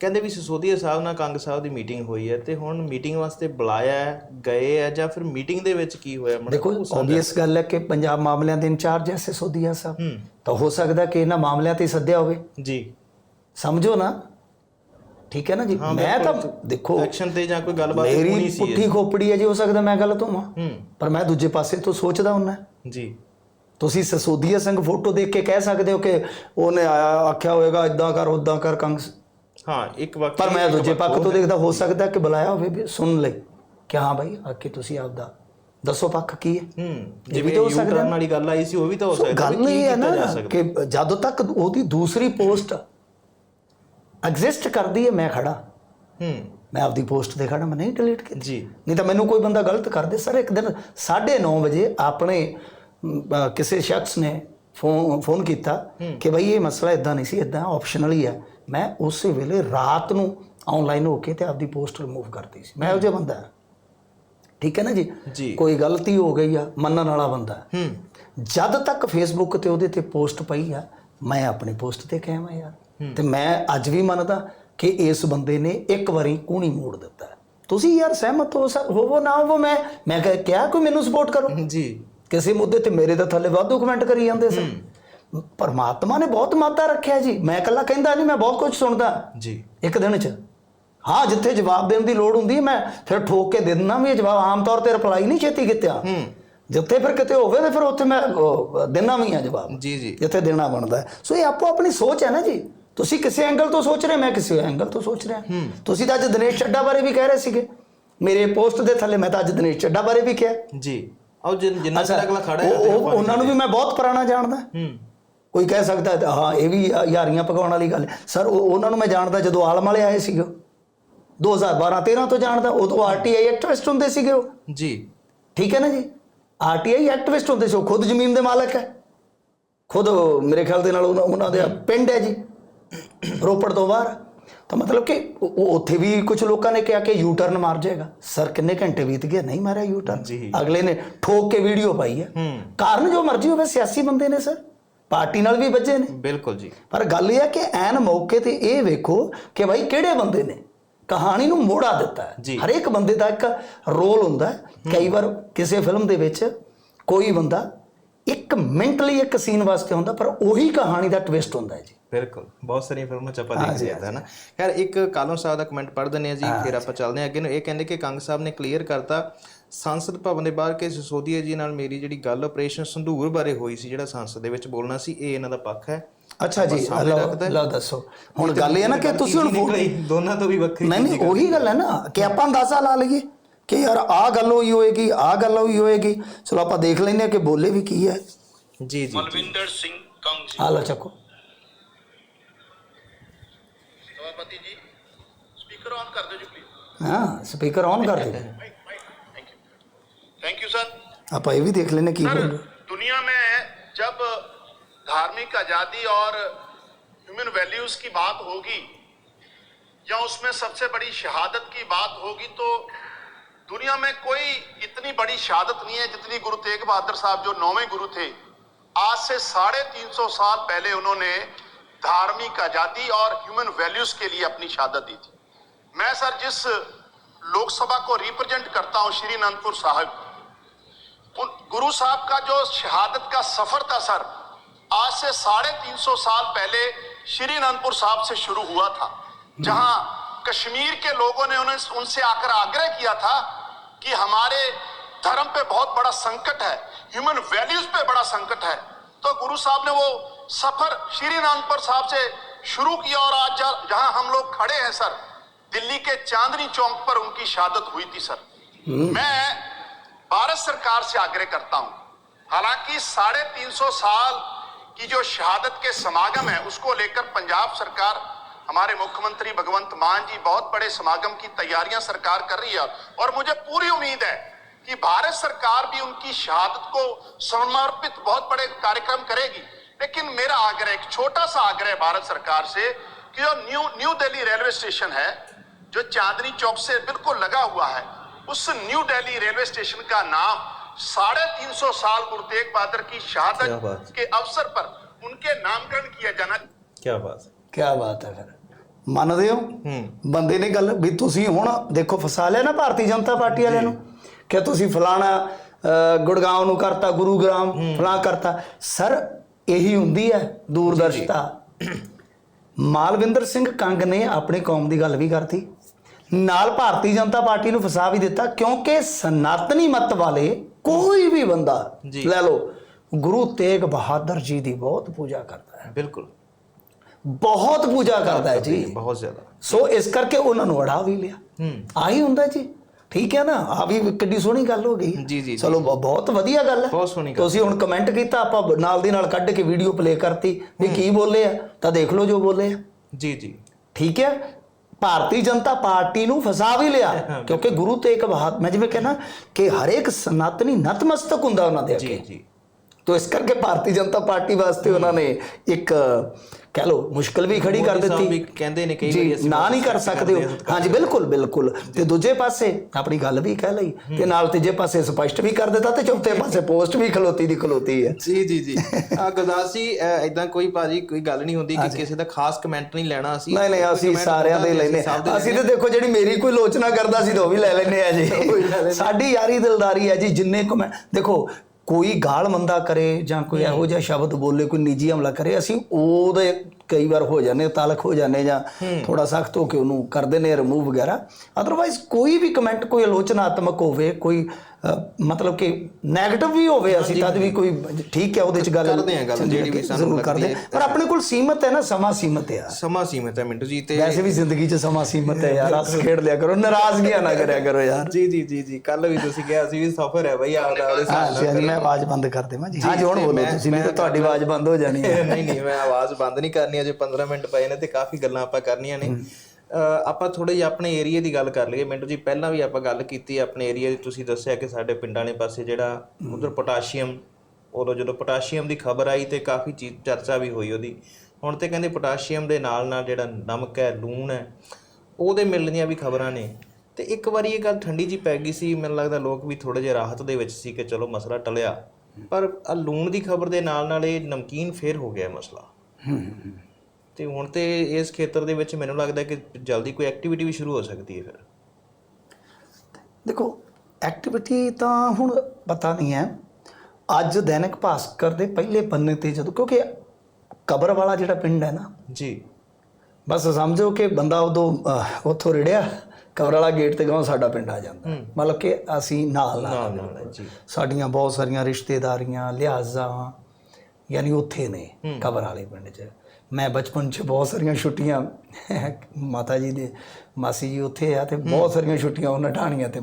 ਕਹਿੰਦੇ ਵੀ ਸਿਸੋਦੀਆ ਸਾਹਿਬ ਨਾਲ ਕੰਗ ਸਾਹਿਬ ਦੀ ਮੀਟਿੰਗ ਹੋਈ ਹੈ ਤੇ ਹੁਣ ਮੀਟਿੰਗ ਵਾਸਤੇ ਬੁਲਾਇਆ ਹੈ, ਗਏ ਹੈ ਜਾਂ ਫਿਰ ਮੀਟਿੰਗ ਦੇ ਵਿੱਚ ਕੀ ਹੋਇਆ? ਮਤਲਬ ਦੇਖੋ ਆਬਵੀਅਸ ਗੱਲ ਹੈ ਕਿ ਪੰਜਾਬ ਮਾਮਲਿਆਂ ਦੇ ਇੰਚਾਰਜ ਐ ਸਿਸੋਦੀਆ ਸਾਹਿਬ। ਤਾਂ ਹੋ ਸਕਦਾ ਕਿ ਇਹਨਾਂ ਮਾਮਲਿਆਂ ਤੇ ਸੱਦਿਆ ਹੋਵੇ। ਜੀ। ਸਮਝੋ ਨਾ। ਠੀਕ ਹੈ ਨਾ ਜੀ? ਮੈਂ ਤਾਂ ਦੇਖੋ ਐਕਸ਼ਨ ਤੇ ਜਾਂ ਕੋਈ ਗੱਲਬਾਤ ਮੇਰੀ ਹੋਣੀ ਸੀ ਪੁੱਠੀ ਖੋਪੜੀ ਹੈ ਜੀ ਹੋ ਸਕਦਾ ਮੈਂ ਗਲਤ ਹੋਵਾਂ। ਪਰ ਮੈਂ ਦੂਜੇ ਪਾਸੇ ਤੋਂ ਸੋਚਦਾ ਹੁੰਨਾ ਜੀ। ਤੁਸੀਂ ਸਸੋਦੀਆ ਸਿੰਘ ਫੋਟੋ ਦੇਖ ਕੇ ਕਹਿ ਸਕਦੇ ਹੋ ਕਿ ਉਹਨੇ ਆਇਆ ਆਖਿਆ ਹੋਵੇਗਾ ਇਦਾਂ ਕਰ ਉਦਾਂ ਕਰ ਕੰਗ ਹਾਂ ਇੱਕ ਵਕਤ ਪਰ ਮੈਂ ਦੂਜੇ ਪੱਖ ਤੋਂ ਦੇਖਦਾ। ਹੋ ਸਕਦਾ ਕਿ ਬੁਲਾਇਆ ਹੋਵੇ ਵੀ ਸੁਣ ਲੈ ਕਿ ਹਾਂ ਭਾਈ ਆ ਕੇ ਤੁਸੀਂ ਆਪਦਾ ਦੱਸੋ ਪੱਖ ਕੀ ਹੈ। ਹੂੰ ਵੀ ਜਿਵੇਂ ਤਾਂ ਹੋ ਯੂ ਸਕਦਾ। ਟਰਨ ਨਾ। ਵਾਲੀ ਗੱਲ ਆਈ ਸੀ ਉਹ ਵੀ ਤਾਂ ਹੋ ਸਕਦਾ ਗੱਲ ਇਹ ਹੈ ਨਾ ਕਿ ਜਦੋਂ ਤੱਕ ਉਹਦੀ ਦੂਸਰੀ ਪੋਸਟ ਐਗਜ਼ਿਸਟ ਕਰਦੀ ਹੈ ਮੈਂ ਖੜਾ। ਹੂੰ। ਮੈਂ ਆਪਦੀ ਪੋਸਟ ਤੇ ਖੜਾ ਮੈਂ ਨਹੀਂ ਡਿਲੀਟ ਕੀਤੀ। ਜੀ। ਨਹੀਂ ਤਾਂ ਮੈਨੂੰ ਕੋਈ ਬੰਦਾ ਗਲਤ ਕਰ ਦੇ ਸਰ ਇੱਕ ਦਿਨ 9:30 ਵਜੇ ਆਪਣੇ ਕਿਸੇ ਸ਼ਖਸ ਨੇ ਫੋਨ ਫੋਨ ਕੀਤਾ ਕਿ ਭਾਈ ਇਹ ਮਸਲਾ ਇਦਾਂ ਨਹੀਂ ਸੀ ਇਦਾਂ ਆਪਸ਼ਨਲ ਹੀ ਹੈ। ਮੈਂ ਉਸੇ ਵੇਲੇ ਰਾਤ ਨੂੰ ਆਨਲਾਈਨ ਹੋ ਕੇ ਤੇ ਆਪਦੀ ਪੋਸਟ ਰਿਮੂਵ ਕਰਤੀ ਸੀ। ਮੈਂ ਉਹ ਜਿਹਾ ਬੰਦਾ। ਠੀਕ ਹੈ ਨਾ ਜੀ? ਕੋਈ ਗਲਤੀ ਹੋ ਗਈ ਆ ਮੰਨਣ ਵਾਲਾ ਬੰਦਾ ਹੈ। ਜਦ ਤੱਕ ਫੇਸਬੁੱਕ ਤੇ ਉਹਦੇ ਤੇ ਪੋਸਟ ਪਈ ਆ ਮੈਂ ਆਪਣੀ ਪੋਸਟ ਤੇ ਆ ਯਾਰ। ਤੇ ਮੈਂ ਅੱਜ ਵੀ ਮੰਨਦਾ ਕਿ ਇਸ ਬੰਦੇ ਨੇ ਇੱਕ ਵਾਰੀ ਕੂਣੀ ਮੋੜ ਦਿੱਤਾ। ਤੁਸੀਂ ਯਾਰ ਸਹਿਮਤ ਹੋ ਹੋਵੋ ਨਾ ਹੋਵੋ ਮੈਂ ਮੈਂ ਕਿਹਾ ਕੋਈ ਮੈਨੂੰ ਸਪੋਰਟ ਕਰੋ? ਜੀ। ਕਿਸੇ ਮੁੱਦੇ ਤੇ ਮੇਰੇ ਤਾਂ ਥੱਲੇ ਵਾਧੂ ਕਮੈਂਟ ਕਰੀ ਜਾਂਦੇ ਸੀ ਪਰਮਾਤਮਾ ਨੇ ਬਹੁਤ ਮਾਤਾ ਰੱਖਿਆ ਜੀ। ਮੈਂ ਇਕੱਲਾ ਕਹਿੰਦਾ ਨਹੀਂ ਮੈਂ ਬਹੁਤ ਕੁਝ ਸੁਣਦਾ। ਜੀ। ਇੱਕ ਦਿਨ ਚ। ਹਾਂ ਜਿੱਥੇ ਜਵਾਬ ਦੇਣ ਦੀ ਲੋੜ ਹੁੰਦੀ ਹੈ ਮੈਂ ਫਿਰ ਠੋਕ ਕੇ ਦੇ ਦਿੰਦਾ ਵੀ ਇਹ ਜਵਾਬ ਆਮ ਤੌਰ ਤੇ ਰਿਪਲਾਈ ਨਹੀਂ ਛੇਤੀ ਕੀਤਾ। ਹੂੰ। ਜਿੱਥੇ ਫਿਰ ਕਿਤੇ ਹੋਵੇ ਤੇ ਫਿਰ ਉੱਥੇ ਮੈਂ ਦੇਣਾ ਵੀ ਆ ਜਵਾਬ। ਜੀ ਜੀ। ਜਿੱਥੇ ਦੇਣਾ ਬਣਦਾ। ਸੋ ਇਹ ਆਪੋ ਆਪਣੀ ਸੋਚ ਹੈ ਨਾ ਜੀ। ਤੁਸੀਂ ਕਿਸੇ ਐਂਗਲ ਤੋਂ ਸੋਚ ਰਹੇ ਮੈਂ ਕਿਸੇ ਐਂਗਲ ਤੋਂ ਸੋਚ ਰਿਹਾ। ਤੁਸੀਂ ਤਾਂ ਅੱਜ ਦਿਨੇਸ਼ ਚੱਡਾ ਬਾਰੇ ਵੀ ਕਹਿ ਰਹੇ ਸੀਗੇ। ਮੇਰੇ ਪੋਸਟ ਦੇ ਥੱਲੇ ਮੈਂ ਤਾਂ ਅੱਜ ਦਿਨੇਸ਼ ਚੱਡਾ ਬਾਰੇ ਵੀ ਕਿਹਾ। ਜੀ। ਆਓ ਜਿੰਨ- ਚਿਰ ਅਗਲਾ ਖੜਾ ਹੈ ਉਹ- ਉਹ- ਉਹਨਾਂ ਨੂੰ ਵੀ ਮੈਂ ਬਹੁਤ ਪੁਰਾਣਾ ਜਾਣਦਾ। ਹੂੰ। ਕੋਈ ਕਹਿ ਸਕਦਾ ਹੈ ਤਾਂ ਇਹ ਵੀ ਯਾਰੀਆਂ ਪਕਾਉਣ ਵਾਲੀ ਗੱਲ ਹੈ। ਸਰ ਉਹ- ਉਹਨਾਂ ਨੂੰ ਮੈਂ ਜਾਣਦਾ ਜਦੋਂ ਆਲਮ ਵਾਲੇ ਆਏ ਸੀਗੇ। 2012 13 ਤੋਂ ਜਾਣਦਾ ਉਦੋਂ ਆਰਟੀਆਈ ਐਕਟਿਵਿਸਟ ਹੁੰਦੇ ਸੀਗੇ ਉਹ। ਜੀ। ਠੀਕ ਹੈ ਨਾ ਜੀ? ਆਰਟੀਆਈ ਐਕਟਿਵਿਸਟ ਹੁੰਦੇ ਸੀ ਉਹ ਖੁਦ ਜ਼ਮੀਨ ਦੇ ਮਾਲਕ ਹੈ। ਖੁਦ ਉਹ ਮੇਰੇ ਖਿਆਲ ਦੇ ਨਾਲ ਉਹਨਾਂ ਦੇ ਪਿੰਡ ਹੈ ਜੀ। ਰੋਪੜ ਤੋਂ ਬਾਹਰ। ਤਾਂ ਮਤਲਬ ਕਿ ਉਹ ਉਹ ਉੱਥੇ ਵੀ ਕੁਝ ਲੋਕਾਂ ਨੇ ਕਿਹਾ ਕਿ ਯੂ ਟਰਨ ਮਾਰ ਜਾਏਗਾ। ਸਰ ਕਿੰਨੇ ਘੰਟੇ ਬੀਤ ਗਏ? ਨਹੀਂ ਮਾਰਿਆ ਯੂ ਟਰਨ। ਅਗਲੇ ਨੇ ਠੋਕ ਕੇ ਵੀਡੀਓ ਪਾਈ ਹੂੰ। ਕਾਰਨ ਜੋ ਮਰਜ਼ੀ ਹੋਵੇ ਸਿਆਸੀ ਬੰਦੇ ਨੇ ਸਰ ਪਾਰਟੀ ਨਾਲ ਵੀ ਵੱਜੇ ਨੇ। ਬਿਲਕੁਲ ਜੀ। ਪਰ ਗੱਲ ਇਹ ਹੈ ਕਿ ਐਨ ਮੌਕੇ ਤੇ ਇਹ ਵੇਖੋ ਕਿ ਭਾਈ ਕਿਹੜੇ ਬੰਦੇ ਨੇ। ਕਹਾਣੀ ਨੂੰ ਮੋੜਾ ਦਿੱਤਾ ਹੈ। ਹਰੇਕ ਬੰਦੇ ਦਾ ਇੱਕ ਰੋਲ ਹੁੰਦਾ ਹੈ। ਕਈ ਵਾਰ ਕਿਸੇ ਫਿਲਮ ਦੇ ਵਿੱਚ ਕੋਈ ਬੰਦਾ ਇੱਕ ਮਿੰਟ ਲਈ ਇੱਕ ਸੀਨ ਵਾਸਤੇ ਹੁੰਦਾ ਪਰ ਉਹੀ ਕਹਾਣੀ ਦਾ ਟਵਿਸਟ ਹੁੰਦਾ ਹੈ ਜੀ। ਬਿਲਕੁਲ। ਬਹੁਤ ਸਾਰੀਆਂ ਫਿਲਮਾਂ ਚ ਆਪਾਂ ਦੇਖਦੇ ਹਾਂ ਨਾ ਖੈਰ ਇੱਕ ਕਾਲਮ ਸਾਹਿਬ ਦਾ ਕਮੈਂਟ ਪੜ੍ਹ ਦਿੰਦੇ ਆ ਜੀ ਫਿਰ ਆਪਾਂ ਚੱਲਦੇ ਹਾਂ। ਅੱਗੇ ਨੂੰ ਇਹ ਕਹਿੰਦੇ ਕਿ ਕੰਗ ਸਾਹਿਬ ਨੇ ਕਲੀਅਰ ਕਰਤਾ ਸੰਸਦ ਭਵਨ ਦੇ ਬਾਹਰ ਕੇ ਸਿਸੋਦੀਆ ਜੀ ਨਾਲ ਮੇਰੀ ਜਿਹੜੀ ਗੱਲ ਆਪਰੇਸ਼ਨ ਸੰਧੂਰ ਬਾਰੇ ਹੋਈ ਸੀ ਜਿਹੜਾ ਸੰਸਦ ਦੇ ਵਿੱਚ ਬੋਲਣਾ ਸੀ ਇਹ ਇਹਨਾਂ ਦਾ ਪੱਖ ਹੈ। ਅੱਛਾ ਜੀ ਲਓ ਦੱਸੋ। ਹੁਣ ਗੱਲ ਇਹ ਨਾ ਕਿ ਤੁਸੀਂ ਹੁਣ ਦੋਨਾਂ ਤੋਂ ਵੀ ਵੱਖਰੀ ਨਹੀਂ ਨਹੀਂ ਉਹੀ ਗੱਲ ਹੈ ਨਾ ਕਿ ਆਪਾਂ ਅੰਦਾਜ਼ਾ ਲਾ ਲਈਏ ਕਿ ਯਾਰ ਆ ਗੱਲ ਹੋਈ ਹੋਏਗੀ ਆ ਗੱਲ ਹੋਈ ਹੋਏਗੀ। ਚਲੋ ਆਪਾਂ ਦੇਖ ਲੈਂਦੇ ਆ ਕਿ ਬੋਲੇ ਵੀ ਕੀ ਹੈ। ਜੀ ਜੀ ਮਲਵਿੰਦਰ ਸਿੰਘ ਕੰਗ ਜੀ। ਹਾਲੋ ਚੱਕੋ। ਸਭਾਪਤੀ ਜੀ ਸਪੀਕਰ ਆਨ ਕਰ ਦਿਓ ਜੀ ਪਲੀਜ਼ ਹਾਂ ਸਪੀਕਰ ਆਨ ਕਰ ਦਿਓ। आप ये भी देख लेने की सर, दुनिया में जब धार्मिक आज़ादी और ह्यूमन वैल्यूज़ की बात होगी या उसमें सबसे बड़ी शहादत की बात होगी तो दुनिया में कोई इतनी बड़ी शहादत नहीं है जितनी गुरु तेग बहादुर साहब जो नौवे गुरु थे। आज से साढ़े तीन सौ साल पहले उन्होंने धार्मिक आज़ादी और ह्यूमन वैल्यूज़ के लिए अपनी शहादत दी थी। मैं सर जिस लोकसभा को रिप्रेजेंट करता हूँ श्री नंदपुर साहब गुरु साहब का जो शहादत का सफ़र था सर आज से साढ़े तीन सौ साल पहले श्री अनंतपुर साहब से शुरू हुआ था जहाँ कश्मीर के लोगों ने उन्हें उनसे आकर आग्रह किया था कि हमारे धर्म पे बहुत बड़ा संकट है ह्यूमन वैल्यूज़ पे बड़ा संकट है। तो गुरु साहब ने वो सफ़र श्री अनंतपुर साहब से शुरू किया और आज जहाँ हम लोग खड़े हैं सर दिल्ली के चांदनी चौक पर उनकी शहादत हुई थी सर। मैं भारत सरकार से आग्रह करता हूँ। हालाँकि साढ़े तीन सौ साल की जो शहादत के समागम है, उसको लेकर पंजाब सरकार, हमारे मुख्यमंत्री भगवंत मान जी बहुत बड़े समागम की तैयारियाँ सरकार कर रही है। और मुझे पूरी उम्मीद है कि भारत सरकार भी उनकी शहादत को समर्पित बहुत बड़े कार्यक्रम करेगी। लेकिन मेरा आग्रह, एक छोटा सा आग्रह भारत सरकार से, कि जो new new Delhi railway station है, जो चांदनी चौक से बिल्कुल लगा हुआ है उस न्यू दिल्ली रेलवे स्टेशन का नाम साढ़े तीन सौ साल गुरु तेग बहादुर की क्या शहादत बात। के अवसर पर उनके नामकरण किया जाना ਕੀ ਬਾਤ ਕੀ ਬਾਤ ਹੈ ਫਿਰ ਮੰਨਦੇ ਹੋ ਹੂੰ ਬੰਦੇ ਨੇ ਗੱਲ ਵੀ ਤੁਸੀਂ ਹੁਣ ਦੇਖੋ ਫਸਾ ਲਿਆ ਨਾ ਭਾਰਤੀ ਜਨਤਾ ਪਾਰਟੀ ਵਾਲਿਆਂ ਨੂੰ ਕਿ ਤੁਸੀਂ ਫਲਾਣਾ ਅ, ਗੁੜਗਾਉਂ ਨੂੰ ਕਰਤਾ ਗੁਰੂਗ੍ਰਾਮ ਫਲਾਂ ਕਰਤਾ ਸਰ ਇਹੀ ਹੁੰਦੀ ਹੈ ਦੂਰਦਰਸ਼ਤਾ ਮਾਲਵਿੰਦਰ ਸਿੰਘ ਕੰਗ ਨੇ ਆਪਣੀ ਕੌਮ ਦੀ ਗੱਲ ਵੀ ਕਰਤੀ ਨਾਲ ਭਾਰਤੀ ਜਨਤਾ ਪਾਰਟੀ ਨੂੰ ਫਸਾ ਵੀ ਦਿੱਤਾ ਕਿਉਂਕਿ ਸਨਾਤਨੀ ਮਤ ਵਾਲੇ ਕੋਈ ਵੀ ਬੰਦਾ। ਲੈ ਲਓ ਗੁਰੂ ਤੇਗ ਬਹਾਦਰ ਜੀ ਦੀ ਬਹੁਤ ਪੂਜਾ ਕਰਦਾ ਹੈ। ਬਿਲਕੁਲ। ਬਹੁਤ ਪੂਜਾ ਕਰਦਾ ਹੈ ਜੀ। ਬਹੁਤ ਜ਼ਿਆਦਾ। ਸੋ ਇਸ ਕਰਕੇ ਉਹਨਾਂ ਨੂੰ ਅੜਾ ਵੀ ਲਿਆ। ਹੂੰ। ਆਹੀ ਹੁੰਦਾ ਜੀ। ਠੀਕ ਹੈ ਨਾ? ਆ ਵੀ ਕਿੱਡੀ ਸੋਹਣੀ ਗੱਲ ਹੋ ਗਈ। ਜੀ, ਜੀ, ਚਲੋ ਬਹੁਤ ਵਧੀਆ ਗੱਲ ਹੈ। ਬਹੁਤ ਸੋਹਣੀ ਗੱਲ। ਤੁਸੀਂ ਹੁਣ ਕਮੈਂਟ ਕੀਤਾ ਆਪਾਂ ਨਾਲ ਦੀ ਨਾਲ ਕੱਢ ਕੇ ਵੀਡੀਓ ਪਲੇ ਕਰਤੀ। ਵੀ ਕੀ ਬੋਲੇ ਆ? ਤਾਂ ਦੇਖ ਲਓ ਜੋ ਬੋਲੇ ਆ। ਜੀ ਜੀ। ਠੀਕ ਹੈ? ਭਾਰਤੀ ਜਨਤਾ ਪਾਰਟੀ ਨੂੰ ਫਸਾ ਵੀ ਲਿਆ। ਕਿਉਂਕਿ ਗੁਰੂ ਤੇਗ ਬਹਾਦਰ ਮੈਂ ਜਿਵੇਂ ਕਹਿੰਦਾ ਕਿ ਹਰੇਕ ਸਨਾਤਨੀ ਨਤਮਸਤਕ ਹੁੰਦਾ ਉਹਨਾਂ ਦੇ ਜੀ ਅੱਗੇ। ਜੀ। ਤੋ ਇਸ ਕਰਕੇ ਭਾਰਤੀ ਜਨਤਾ ਪਾਰਟੀ ਵਾਸਤੇ ਉਹਨਾਂ ਨੇ ਇੱਕ ਕਹਿ ਲਓ ਮੁਸ਼ਕਲ ਵੀ ਖੜੀ ਕਰ ਦਿੱਤੀ। ਵੀ ਕਹਿੰਦੇ ਨੇ ਕਈ ਵਾਰੀ ਅਸੀਂ ਨਾ ਨਹੀਂ ਕਰ ਸਕਦੇ ਹੋ ਹਾਂਜੀ ਬਿਲਕੁਲ ਬਿਲਕੁਲ। ਤੇ ਦੂਜੇ ਪਾਸੇ ਆਪਣੀ ਗੱਲ ਵੀ ਕਹਿ ਲਈ। ਤੇ ਨਾਲ ਤੀਜੇ ਪਾਸੇ ਸਪਸ਼ਟ ਵੀ ਕਰ ਦਿੱਤਾ ਤੇ ਚੌਥੇ ਪਾਸੇ ਪੋਸਟ ਵੀ ਖਲੋਤੀ ਦੀ ਖਲੋਤੀ ਹੈ। ਜੀ ਜੀ ਜੀ। ਆ ਗੁਰਦਾਸ ਜੀ ਐਦਾਂ ਕੋਈ ਭਾਜੀ ਕੋਈ ਗੱਲ ਨਹੀਂ ਹੁੰਦੀ ਕਿ ਕਿਸੇ ਦਾ ਖਾਸ ਕਮੈਂਟ ਨਹੀਂ ਲੈਣਾ ਅਸੀਂ। ਨਹੀਂ ਨਹੀਂ ਅਸੀਂ ਸਾਰਿਆਂ ਦੇ ਲੈਨੇ ਅਸੀਂ ਤੇ ਦੇਖੋ ਜਿਹੜੀ ਮੇਰੀ ਕੋਈ ਲੋਚਨਾ ਕਰਦਾ ਸੀ ਤਾਂ ਉਹ ਵੀ ਲੈ ਲੈਨੇ ਆ ਜੀ। ਸਾਡੀ ਯਾਰੀ ਦਿਲਦਾਰੀ ਹੈ ਜੀ ਜਿੰਨੇ ਕੋ ਮੈਂ ਦੇਖੋ ਕੋਈ ਗਾਲ ਮੰਦਾ ਕਰੇ ਜਾਂ ਕੋਈ ਇਹੋ ਜਿਹਾ ਸ਼ਬਦ ਬੋਲੇ ਕੋਈ ਨਿੱਜੀ ਹਮਲਾ ਕਰੇ ਅਸੀਂ ਉਹਦੇ ਕਈ ਵਾਰ ਹੋ ਜਾਂਦੇ ਤਾਲਕ ਹੋ ਜਾਂਦੇ ਜਾਂ ਥੋੜਾ ਸਖਤ ਹੋ ਕੇ ਉਹਨੂੰ ਕਰਦੇ ਨੇ ਰਿਮੂਵ ਵਗੈਰਾ। ਅਦਰਵਾਈਜ਼ ਕੋਈ ਵੀ ਕਮੈਂਟ ਕੋਈ ਆਲੋਚਨਾਤਮਕ ਹੋਵੇ ਕੋਈ ਮਤਲਬ ਕਿ 네ਗੇਟਿਵ ਵੀ ਹੋਵੇ ਅਸੀਂ ਤਦ ਵੀ ਕੋਈ ਠੀਕ ਹੈ ਉਹਦੇ ਚ ਗੱਲ ਕਰਦੇ ਹਾਂ ਗੱਲ, ਜਿਹੜੀ ਵੀ ਸਾਨੂੰ ਲੱਗਦੀ ਹੈ। ਪਰ ਆਪਣੇ ਕੋਲ ਸੀਮਤ ਹੈ ਨਾ ਸਮਾਂ ਸੀਮਤ ਹੈ ਸਮਾਂ ਸੀਮਿਤ ਹੈ ਮਿੰਟੂ ਜੀ ਤੇ ਵੈਸੇ ਵੀ ਜ਼ਿੰਦਗੀ 'ਚ ਸਮਾਂ ਸੀਮਤ ਹੈ ਯਾਰ ਹੱਸ ਖੇਡ ਲਿਆ ਕਰੋ ਨਾਰਾਜ਼ਗੀਆਂ ਨਾ ਕਰਿਆ ਕਰੋ ਯਾਰ। ਜੀ ਜੀ ਜੀ ਜੀ ਕੱਲ ਵੀ ਤੁਸੀਂ ਕਿਹਾ ਸੀ ਵੀ ਸਫਰ ਹੈ ਬਈ ਆਪਦਾ ਉਹਦੇ ਸਾਥ ਹਾਂਜੀ, ਮੈਂ ਆਵਾਜ਼ ਬੰਦ ਕਰ ਦੇਵਾਂ ਜੀ। ਹਾਂ ਜੀ ਹੁਣ ਬੋਲੋ ਤੁਸੀਂ ਨਹੀਂ ਤਾਂ ਤੁਹਾਡੀ ਆਵਾਜ਼ ਬੰਦ ਹੋ ਜਾਣੀ ਹੈ। ਨਹੀਂ ਨਹੀਂ ਮੈਂ ਆਵਾਜ਼ ਬੰਦ ਨਹੀਂ ਕਰਨੀ ਅਜੇ 15 ਮਿੰਟ ਪਏ ਨੇ ਤੇ ਕਾਫੀ ਗੱਲਾਂ ਆਪਾਂ ਕਰਨੀਆਂ ਨੇ। ਆਪਾਂ ਥੋੜ੍ਹੇ ਜਿਹਾ ਆਪਣੇ ਏਰੀਏ ਦੀ ਗੱਲ ਕਰ ਲਈਏ। ਮਿੰਟੂ ਜੀ, ਪਹਿਲਾਂ ਵੀ ਆਪਾਂ ਗੱਲ ਕੀਤੀ ਆਪਣੇ ਏਰੀਏ ਦੀ। ਤੁਸੀਂ ਦੱਸਿਆ ਕਿ ਸਾਡੇ ਪਿੰਡਾਂ ਵਾਲੇ ਪਾਸੇ ਜਿਹੜਾ ਉਧਰ ਪੋਟਾਸ਼ੀਅਮ, ਉਦੋਂ ਜਦੋਂ ਪੋਟਾਸ਼ੀਅਮ ਦੀ ਖਬਰ ਆਈ ਤੇ ਕਾਫੀ ਚੀਜ਼ ਚਰਚਾ ਵੀ ਹੋਈ ਉਹਦੀ। ਹੁਣ ਤੇ ਕਹਿੰਦੇ ਪੋਟਾਸ਼ੀਅਮ ਦੇ ਨਾਲ ਨਾਲ ਜਿਹੜਾ ਨਮਕ ਹੈ, ਲੂਣ ਹੈ, ਉਹਦੇ ਮਿਲਣ ਦੀਆਂ ਵੀ ਖਬਰਾਂ ਨੇ। ਤੇ ਇੱਕ ਵਾਰੀ ਇਹ ਗੱਲ ਠੰਡੀ ਜੀ ਪੈ ਗਈ ਸੀ, ਮੈਨੂੰ ਲੱਗਦਾ ਲੋਕ ਵੀ ਥੋੜੇ ਜਿਹਾ ਰਾਹਤ ਦੇ ਵਿੱਚ ਸੀ ਕਿ ਚਲੋ ਮਸਲਾ ਟਲਿਆ। ਪਰ ਆ ਲੂਣ ਦੀ ਖਬਰ ਦੇ ਨਾਲ ਨਾਲ ਇਹ ਨਮਕੀਨ ਫੇਰ ਹੋ ਗਿਆ ਮਸਲਾ। ਤੇ ਹੁਣ ਤੇ ਇਸ ਖੇਤਰ ਦੇ ਵਿੱਚ ਮੈਨੂੰ ਲੱਗਦਾ ਕਿ ਜਲਦੀ ਕੋਈ ਐਕਟੀਵਿਟੀ ਵੀ ਸ਼ੁਰੂ ਹੋ ਸਕਦੀ ਹੈ ਫਿਰ। ਦੇਖੋ ਐਕਟੀਵਿਟੀ ਤਾਂ ਹੁਣ ਪਤਾ ਨਹੀਂ ਹੈ। ਅੱਜ ਦੈਨਿਕ ਭਾਸਕਰ ਦੇ ਪਹਿਲੇ ਪੰਨੇ ਤੇ ਜਦੋਂ ਕਿਉਂਕਿ ਕਬਰ ਵਾਲਾ ਜਿਹੜਾ ਪਿੰਡ ਹੈ ਨਾ ਜੀ। ਬਸ ਸਮਝੋ ਕਿ ਬੰਦਾ ਉਦੋਂ ਉੱਥੋਂ ਰਿੜਿਆ ਕਬਰ ਵਾਲਾ ਗੇਟ ਤੇ ਗਾਉਂ ਸਾਡਾ ਪਿੰਡ ਆ ਜਾਂਦਾ। ਮਤਲਬ ਕਿ ਅਸੀਂ ਨਾਲ ਨਾਲ ਨਾਲ ਨਾਲ ਜੀ। ਸਾਡੀਆਂ ਬਹੁਤ ਸਾਰੀਆਂ ਰਿਸ਼ਤੇਦਾਰੀਆਂ ਲਿਹਾਜ਼ਾਂ ਯਾਨੀ ਉੱਥੇ ਨੇ ਕਬਰ ਵਾਲੇ ਪਿੰਡ 'ਚ। ਮੈਂ ਬਚਪਨ 'ਚ ਬਹੁਤ ਸਾਰੀਆਂ ਛੁੱਟੀਆਂ, ਮਾਤਾ ਜੀ ਦੇ ਮਾਸੀ ਜੀ ਉੱਥੇ ਆ ਤੇ ਬਹੁਤ ਸਾਰੀਆਂ ਛੁੱਟੀਆਂ ਉਹਨਾਂ ਢਾਣੀਆਂ ਤੇ